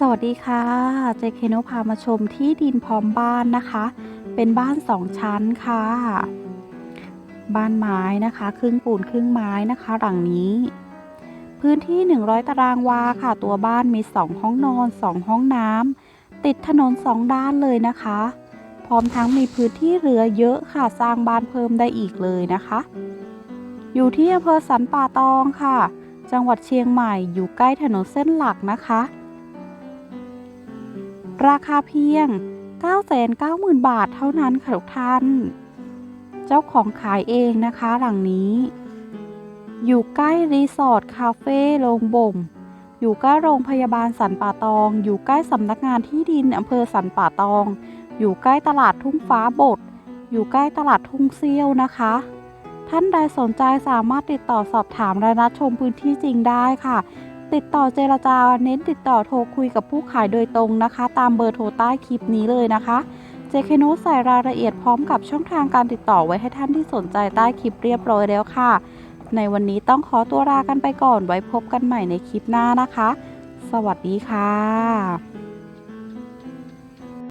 สวัสดีค่ะ เจเคโนพามาชมที่ดินพร้อมบ้านนะคะ เป็นบ้านสองชั้นค่ะ บ้านไม้นะคะ ครึ่งปูนครึ่งไม้นะคะ หลังนี้ พื้นที่ 100 ตารางวาค่ะ ตัวบ้านมี 2 ห้องนอน 2 ห้องน้ำติดถนน 2 ด้านเลยนะคะ พร้อมทั้งมีพื้นที่เหลือเยอะค่ะ สร้างบ้านเพิ่มได้อีกเลยนะคะ อยู่ที่อำเภอสันป่าตองค่ะ จังหวัดเชียงใหม่ อยู่ใกล้ถนนเส้นหลักนะคะ ราคาเพียง 990,000 บาทเท่านั้นค่ะทุกท่าน เจ้าของขายเองนะคะหลังนี้ อยู่ใกล้รีสอร์ทคาเฟ่โรงบ่ม อยู่ใกล้โรงพยาบาลสันป่าตอง อยู่ใกล้สำนักงานที่ดินอำเภอสันป่าตอง อยู่ใกล้ตลาดทุ่งฟ้าบดอยู่ใกล้ตลาดทุ่งเซี่ยวนะคะ ท่านใดสนใจสามารถติดต่อสอบถามและนัดชมพื้นที่จริงได้ค่ะ ติดต่อเจรจาเน้นติดต่อโทรคุยกับผู้ขายโดยตรงนะคะ ตามเบอร์โทรใต้คลิปนี้เลยนะคะ เจคโนใส่รายละเอียดพร้อมกับช่องทางการติดต่อไว้ให้ท่านที่สนใจใต้คลิปเรียบร้อยแล้วค่ะ ในวันนี้ต้องขอตัวลากันไปก่อนไว้พบกันใหม่ในคลิปหน้านะคะ สวัสดีค่ะ